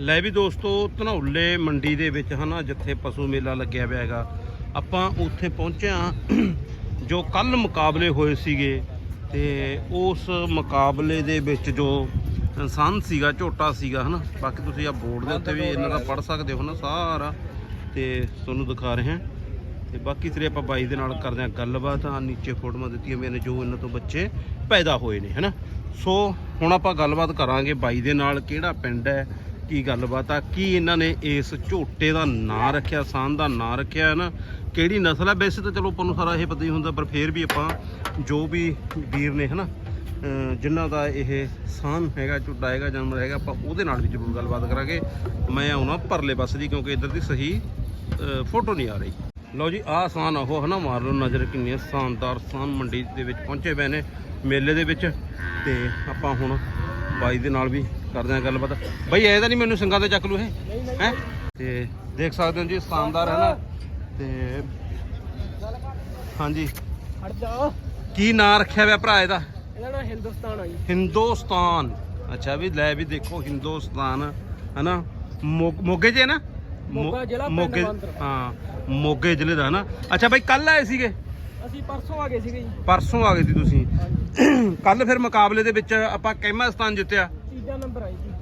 ਲੈ ਵੀ ਦੋਸਤੋ, ਧਨੌਲੇ ਮੰਡੀ ਦੇ ਵਿੱਚ ਹਨਾ, ਜਿੱਥੇ ਪਸ਼ੂ ਮੇਲਾ ਲੱਗਿਆ ਹੋਇਆ ਹੈਗਾ, ਆਪਾਂ ਉੱਥੇ ਪਹੁੰਚਿਆ ਜੋ ਕੱਲ ਮੁਕਾਬਲੇ ਹੋਏ ਸੀਗੇ ਤੇ ਉਸ ਮੁਕਾਬਲੇ ਦੇ ਵਿੱਚ ਜੋ ਇਨਸਾਨ ਸੀਗਾ, ਝੋਟਾ ਸੀਗਾ ਹਨਾ, ਬਾਕੀ ਤੁਸੀਂ ਆ ਬੋਰਡ ਦੇ ਉੱਤੇ ਵੀ ਇਹਨਾਂ ਦਾ ਪੜ ਸਕਦੇ ਹੋ ਨਾ ਸਾਰਾ, ਤੇ ਤੁਹਾਨੂੰ ਦਿਖਾ ਰਹੇ ਹਾਂ। ਤੇ ਬਾਕੀ ਤੇਰੇ ਆਪਾਂ ਬਾਈ ਦੇ ਨਾਲ ਕਰਦੇ ਹਾਂ ਗੱਲਬਾਤ ਆ ਨੀਚੇ ਫੋਟੋਆਂ ਦਿੱਤੀਆਂ ਮੇਰੇ ਜੋ ਇਹਨਾਂ ਤੋਂ ਬੱਚੇ ਪੈਦਾ ਹੋਏ ਨੇ ਹਨਾ। ਸੋ ਹੁਣ ਆਪਾਂ ਗੱਲਬਾਤ ਕਰਾਂਗੇ ਬਾਈ ਦੇ ਨਾਲ, ਕਿਹੜਾ ਪਿੰਡ ਹੈ ਕੀ ਗੱਲਬਾਤ ਆ? ਕੀ ਇਹਨਾਂ ਨੇ ਇਸ ਝੋਟੇ ਦਾ ਨਾਂ ਰੱਖਿਆ ਸਾਨ ਦਾ ਨਾਂ ਰੱਖਿਆ ਹੈ ਨਾ? ਕਿਹੜੀ ਨਸਲ ਹੈ ਵੈਸੇ ਤਾਂ ਚਲੋ ਆਪਾਂ ਨੂੰ ਸਾਰਾ ਇਹ ਪਤਾ ਹੀ ਹੁੰਦਾ, ਪਰ ਫੇਰ ਵੀ ਆਪਾਂ ਜੋ ਵੀ ਵੀਰ ਨੇ ਹਨਾ, ਅਹ ਜਿਨ੍ਹਾਂ ਦਾ ਇਹ ਸਾਨ ਹੈਗਾ, ਝੋਟਾ ਹੈਗਾ, ਜਾਨਵਰ ਹੈਗਾ, ਆਪਾਂ ਉਹਦੇ ਨਾਲ ਵੀ ਜ਼ਰੂਰ ਗੱਲਬਾਤ ਕਰਾਂਗੇ। ਮੈਂ ਆਉਣਾ ਪਰਲੇ ਪਾਸੇ ਦੀ, ਕਿਉਂਕਿ ਇੱਧਰ ਦੀ ਸਹੀ ਫੋਟੋ ਨਹੀਂ ਆ ਰਹੀ। ਲਓ ਜੀ, ਆਹ ਸਾਨ ਉਹ ਹਨਾ, ਮਾਰ ਲਓ ਨਜ਼ਰ ਕਿੰਨੀ ਸ਼ਾਨਦਾਰ ਸਾਨ ਮੰਡੀ ਦੇ ਵਿੱਚ ਪਹੁੰਚੇ ਪਏ ਨੇ ਮੇਲੇ ਦੇ ਵਿੱਚ। ਤੇ ਆਪਾਂ ਹੁਣ ਬਾਈ ਦੇ ਨਾਲ ਵੀ ਕਰਦੇ ਹਾਂ ਗੱਲਬਾਤ। ਬਾਈ ਇਹ ਤਾਂ ਨਹੀਂ ਮੈਨੂੰ ਸਿੰਘਾਂ ਤੇ ਚੱਕ ਲੂ ਇਹ। ਹੈ? ਤੇ ਦੇਖ ਸਕਦੇ ਹੋ ਜੀ ਸ਼ਾਨਦਾਰ ਹੈ ਨਾ। ਤੇ ਹਾਂਜੀ। ਹਟ ਜਾ। ਕੀ ਨਾਂ ਰੱਖਿਆ ਹੋਇਆ ਭਰਾ ਇਹਦਾ? ਇਹਦਾ ਨਾਂ ਹਿੰਦੁਸਤਾਨ ਆ ਜੀ। ਹਿੰਦੁਸਤਾਨ। ਅੱਛਾ ਵੀ ਲੈ ਵੀ ਦੇਖੋ ਹਿੰਦੁਸਤਾਨ ਹਨਾ? ਮੋਗੇ 'ਚ ਹੈ ਨਾ? ਮੋਗਾ ਜ਼ਿਲ੍ਹਾ। ਹਾਂ ਮੋਗੇ ਜ਼ਿਲ੍ਹੇ ਦਾ ਹਨਾ? ਅੱਛਾ ਬਾਈ ਕੱਲ ਆਏ ਸੀਗੇ? ਅਸੀਂ ਪਰਸੋਂ ਆ ਗਏ ਸੀਗੇ ਜੀ। ਪਰਸੋਂ ਆ ਗਏ ਸੀ ਤੁਸੀਂ। ਕੱਲ ਫਿਰ ਮੁਕਾਬਲੇ ਦੇ ਵਿੱਚ ਆਪਾਂ ਕਿੰਨਾ ਸਥਾਨ ਜਿੱਤਿਆ? ਤੀਜਾ ਨੰਬਰ ਆਈ ਜੀ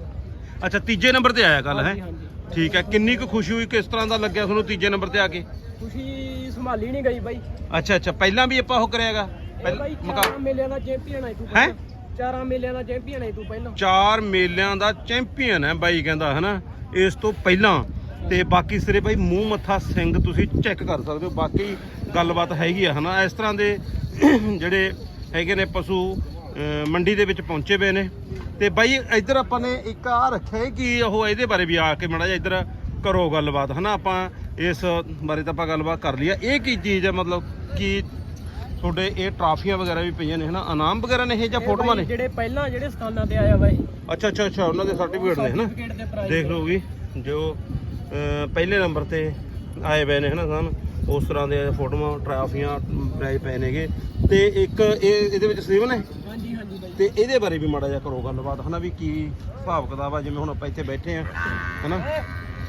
ਅੱਛਾ ਤੀਜੇ ਨੰਬਰ ਤੇ ਆਇਆ ਕੱਲ ਹੈ? ਹਾਂਜੀ, ਹਾਂਜੀ। ਠੀਕ ਹੈ ਕਿੰਨੀ ਕੁ ਖੁਸ਼ੀ ਹੋਈ ਕਿਸ ਤਰ੍ਹਾਂ ਦਾ ਲੱਗਿਆ ਤੁਹਾਨੂੰ ਤੀਜੇ ਨੰਬਰ ਤੇ ਆ ਕੇ? ਖੁਸ਼ੀ ਸੰਭਾਲੀ ਨਹੀਂ ਗਈ ਬਾਈ। ਅੱਛਾ ਅੱਛਾ ਪਹਿਲਾਂ ਵੀ ਆਪਾਂ ਉਹ ਕਰਿਆਗਾ? ਇਹ ਬਾਈ ਚਾਰਾਂ ਮੇਲਿਆਂ ਦਾ ਚੈਂਪੀਅਨ ਆਈ ਤੂੰ ਹੈਂ? ਪਹਿਲਾਂ। ਚਾਰਾਂ ਮੇਲਿਆਂ ਦਾ ਚੈਂਪੀਅਨ ਆਈ ਤੂੰ ਪਹਿਲਾਂ। ਚਾਰ ਮੇਲਿਆਂ ਦਾ ਚੈਂਪੀਅਨ ਹੈ ਬਾਈ ਕਹਿੰਦਾ ਹਨਾ? ਇਸ ਤੋਂ ਪਹਿਲਾਂ। ਤੇ ਬਾਕੀ ਸਿਰੇ ਬਾਈ ਮੂੰਹ ਮੱਥਾ ਸਿੰਘ ਤੁਸੀਂ ਚੈੱਕ ਕਰ ਸਕਦੇ ਹੋ। ਬਾਕੀ ਗੱਲਬਾਤ ਹੈਗੀ ਆ ਹਨਾ? ਇਸ ਤਰ੍ਹਾਂ ਦੇ ਜਿਹੜੇ ਹੈਗੇ ਨੇ ਪਸ਼ੂ ਮੰਡੀ ਦੇ ਵਿੱਚ ਪਹੁੰਚੇ ਪਏ ਨੇ। ਤੇ ਬਾਈ ਇੱਧਰ ਆਪਾਂ ਨੇ ਇੱਕ ਆ ਰੱਖਿਆ ਹੈ ਕਿ ਉਹ ਇਹਦੇ ਬਾਰੇ ਵੀ ਆ ਕੇ ਮੜਾ ਜਿਹਾ ਇੱਧਰ ਕਰੋ ਗੱਲਬਾਤ ਹਨਾ? ਆਪਾਂ ਇਸ ਬਾਰੇ ਤਾਂ ਆਪਾਂ ਗੱਲਬਾਤ ਕਰ ਲਈ ਆ। ਇਹ ਕੀ ਚੀਜ਼ ਹੈ ਮਤਲਬ ਕਿ ਤੁਹਾਡੇ ਇਹ ਟਰਾਫੀਆਂ ਵਗੈਰਾ ਵੀ ਪਈਆਂ ਨੇ ਹਨਾ? ਇਨਾਮ ਵਗੈਰਾ ਨੇ ਇਹ ਜਾਂ ਫੋਟੋਆਂ ਨੇ? ਜਿਹੜੇ ਪਹਿਲਾਂ ਜਿਹੜੇ ਸਥਾਨਾਂ ਤੇ ਆਇਆ ਬਾਈ। ਅੱਛਾ ਅੱਛਾ ਅੱਛਾ ਉਹਨਾਂ ਦੇ ਸਰਟੀਫਿਕੇਟ ਨੇ ਹਨਾ? ਦੇਖ ਲਓ ਵੀ ਜੋ ਪਹਿਲੇ ਨੰਬਰ ਤੇ ਆਏ ਪਏ ਨੇ ਹਨਾ ਸਾਨੂੰ? ਉਸ ਤਰ੍ਹਾਂ ਦੇ ਫੋਟੋਆਂ ਟਰਾਫੀਆਂ ਪ੍ਰਾਈਜ਼ ਪਏ ਨੇਗੇ। ਤੇ ਇੱਕ ਇਹ ਇਹਦੇ ਵਿੱਚ ਸਲੀਵਨ ਹੈ? ਹਾਂਜੀ ਤੇ ਇਹਦੇ ਬਾਰੇ ਵੀ ਮਾੜਾ ਜਿਹਾ ਕਰੋ ਗੱਲਬਾਤ ਹਨਾ ਵੀ ਕੀ ਕਿਤਾਬ ਆ ਜਿਵੇਂ ਹੁਣ ਆਪਾਂ ਇੱਥੇ ਬੈਠੇ ਆ ਹਨਾ?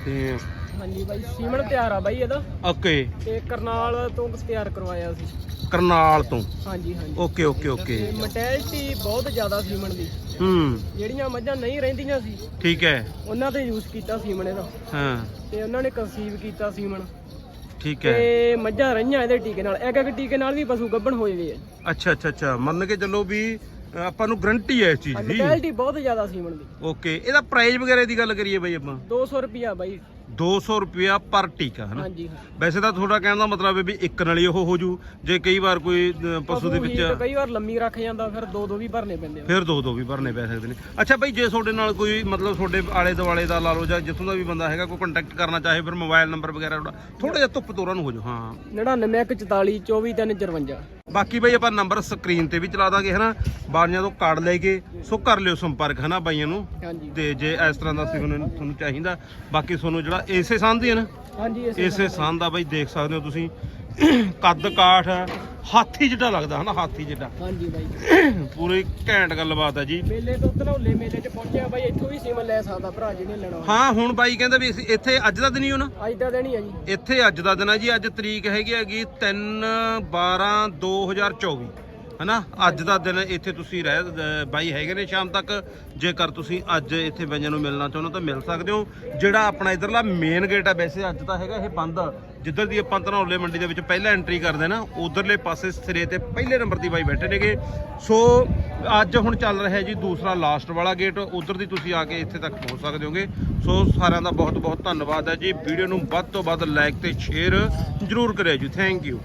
ਤੇ ਹਾਂਜੀ ਬਾਈ ਸੀਮਨ ਤਿਆਰ ਆ ਬਾਈ ਇਹਦਾ। ਓਕੇ। ਤੇ ਕਰਨਾਲ ਤੋਂ ਤਿਆਰ ਕਰਵਾਇਆ ਸੀ। ਕਰਨਾਲ ਤੋਂ? ਹਾਂਜੀ ਹਾਂਜੀ। Okay okay okay. ਤੇ ਮੋਟੈਲਿਟੀ ਬਹੁਤ ਜ਼ਿਆਦਾ ਸੀਮਨ ਦੀ। ਹੂੰ। ਜਿਹੜੀਆਂ ਮੱਝਾਂ ਨਹੀਂ ਰਹਿੰਦੀਆਂ ਸੀ ਠੀਕ ਹੈ। ਉਹਨਾਂ ਤੇ ਯੂਜ਼ ਕੀਤਾ ਸੀਮਨ ਇਹਦਾ। ਹਾਂ। ਤੇ ਉਹਨਾਂ ਨੇ ਕੰਸੀਵ ਕੀਤਾ ਸੀਮਨ। ਠੀਕ ਹੈ। ਤੇ ਮੱਝਾਂ ਰਹੀਆਂ ਇਹਦੇ ਟੀਕੇ ਨਾਲ। ਇੱਕ ਇੱਕ ਟੀਕੇ ਨਾਲ ਵੀ ਪਸ਼ੂ ਗੱਭਣ ਹੋਏ ਵੇ ਆ। ਅੱਛਾ ਅੱਛਾ ਅੱਛਾ। ਮੰਨ ਕੇ ਚੱਲੋ ਵੀ ਆਪਾਂ ਨੂੰ ਗਰੰਟੀ ਹੈ ਇਸ ਚੀਜ਼ ਦੀ। ਮੋਟੈਲਿਟੀ ਬਹੁਤ ਜ਼ਿਆਦਾ ਸੀਮਨ ਦੀ। ਓਕੇ ਇਹਦਾ ਪ੍ਰਾਈਸ ਵਗੈਰਾ ਦੀ ਗੱਲ ਕਰੀਏ ਬਈ ਆਪਾਂ। 200 ਰੁਪਿਆ ਬਾਈ। 200 ਰੁਪਿਆ ਪਰ ਟੀਕਾ ਹਨਾ ਹਾਂਜੀ ਹਾਂ। ਵੈਸੇ ਤਾਂ ਤੁਹਾਡਾ ਕਹਿਣ ਦਾ ਮਤਲਬ ਹੈ ਵੀ ਇੱਕ ਨਾਲ ਹੀ ਉਹ ਹੋ ਜੂ ਜੇ ਕਈ ਵਾਰ ਕੋਈ ਅ, ਪਸ਼ੂ ਦੇ ਵਿੱਚ ਕਈ ਵਾਰ ਲੰਮੀ ਰੱਖ ਜਾਂਦਾ ਫਿਰ ਦੋ ਦੋ ਵੀ ਭਰਨੇ ਪੈਂਦੇ ਆ। ਫਿਰ ਦੋ ਦੋ ਵੀ ਭਰਨੇ ਪੈ ਸਕਦੇ ਨੇ। ਅੱਛਾ ਬਈ ਜੇ ਤੁਹਾਡੇ ਨਾਲ ਕੋਈ ਮਤਲਬ ਤੁਹਾਡੇ ਆਲੇ ਦੁਆਲੇ ਦਾ ਲਾ ਲਓ ਜਾਂ ਜਿੱਥੋਂ ਦਾ ਵੀ ਬੰਦਾ ਹੈਗਾ ਕੋਈ ਕੰਟੈਕਟ ਕਰਨਾ ਚਾਹੇ ਫਿਰ ਮੋਬਾਈਲ ਨੰਬਰ ਵਗੈਰਾ ਥੋੜਾ ਜਿਹਾ ਧੁੱਪ ਤੋਰਾਂ ਨੂੰ ਹੋ ਜਾਓ ਹਾਂ। 9944 24354 ਬਾਕੀ ਬਈ ਆਪਾਂ ਨੰਬਰ ਸਕਰੀਨ ਤੇ ਵੀ ਚਲਾ ਦਾਂਗੇ ਹਨਾ ਬਾਰੀਆਂ ਤੋਂ ਕਾਰਡ ਲੈ ਕੇ ਸੋ ਕਰ ਲਿਓ ਸੰਪਰਕ ਹਨਾ ਬਾਈਆਂ ਨੂੰ? ਹਾਂਜੀ। ਤੇ ਜੇ ਇਸ ਤਰ੍ਹਾਂ ਦਾ ਸੀ ਤੁਹਾਨੂੰ ਚਾਹੀਦਾ ਬਾਕੀ ਤੁਹਾਨੂੰ ਜਿਹੜਾ ਇਸੇ ਸੰਦ ਹੀ ਹੈ ਨਾ? ਹਾਂਜੀ ਇਸੇ ਸੰਦ। ਦਾ ਬਾਈ ਦੇਖ ਸਕਦੇ ਹੋ ਤੁਸੀਂ। ਕੱਦ ਕਾਠ ਹਾਥੀ ਜਿੱਡਾ ਲੱਗਦਾ ਹਨਾ ਹਾਥੀ ਜਿੱਡਾ। ਹਾਂਜੀ ਬਾਈ। ਪੂਰੀ ਘੈਂਟ ਗੱਲਬਾਤ ਹੈ ਜੀ। ਮੇਲੇ ਤੋਂ ਧਨੌਲੇ ਮੇਲੇ 'ਚ ਪਹੁੰਚਿਆ ਬਾਈ ਇੱਥੋਂ ਵੀ ਸੀਮਨ ਲੈ ਸਕਦਾ ਭਰਾ ਜਿਹਨੇ ਲੈਣਾ। ਹਾਂ ਹੁਣ ਬਾਈ ਕਹਿੰਦਾ ਵੀ ਅਸੀਂ ਇੱਥੇ ਅੱਜ ਦਾ ਦਿਨ ਹੀ ਹੋ ਨਾ ਅੱਜ ਦਾ ਦਿਨ ਹੀ ਆ ਜੀ। ਇੱਥੇ ਅੱਜ ਦਾ ਦਿਨ ਹੈ ਜੀ ਅੱਜ ਤਰੀਕ ਹੈਗੀ ਹੈਗੀ 3 12 2024 ਹਨਾ? ਅੱਜ ਦਾ ਦਿਨ ਇੱਥੇ ਤੁਸੀਂ ਰਹਿ, ਅਹ, ਬਾਈ ਹੈਗੇ ਨੇ ਸ਼ਾਮ ਤੱਕ। ਜੇਕਰ ਤੁਸੀਂ ਅੱਜ ਇੱਥੇ ਬੰਜਾਂ ਨੂੰ ਮਿਲਣਾ ਚਾਹੁੰਦੇ ਹੋ ਤਾਂ ਮਿਲ ਸਕਦੇ ਹੋ। ਜਿਹੜਾ ਆਪਣਾ ਇਧਰਲਾ ਮੇਨ ਗੇਟ ਆ, ਵੈਸੇ ਅੱਜ ਤਾਂ ਹੈਗਾ ਇਹ ਬੰਦ। ਜਿੱਧਰ ਦੀ ਆਪਾਂ ਧਨੌਲੇ ਮੰਡੀ ਦੇ ਵਿੱਚ ਪਹਿਲਾਂ ਐਂਟਰੀ ਕਰਦੇ ਨਾ ਉਧਰਲੇ ਪਾਸੇ ਸਿਰੇ ਤੇ ਪਹਿਲੇ ਨੰਬਰ ਦੀ ਬਾਈ ਬੈਠੇ ਨੇਗੇ। ਸੋ ਅੱਜ ਹੁਣ ਚੱਲ ਰਿਹਾ ਜੀ ਦੂਸਰਾ ਲਾਸਟ ਵਾਲਾ ਗੇਟ ਉਧਰ ਦੀ ਤੁਸੀਂ ਆ ਕੇ ਇੱਥੇ ਤੱਕ ਪਹੁੰਚ ਸਕਦੇ ਹੋਗੇ। ਸੋ ਸਾਰਿਆਂ ਦਾ ਬਹੁਤ ਬਹੁਤ ਧੰਨਵਾਦ ਹੈ ਜੀ। ਵੀਡੀਓ ਨੂੰ ਵੱਧ ਤੋਂ ਵੱਧ ਲਾਈਕ ਤੇ ਸ਼ੇਅਰ ਜ਼ਰੂਰ ਕਰਿਓ ਜੀ। Thank you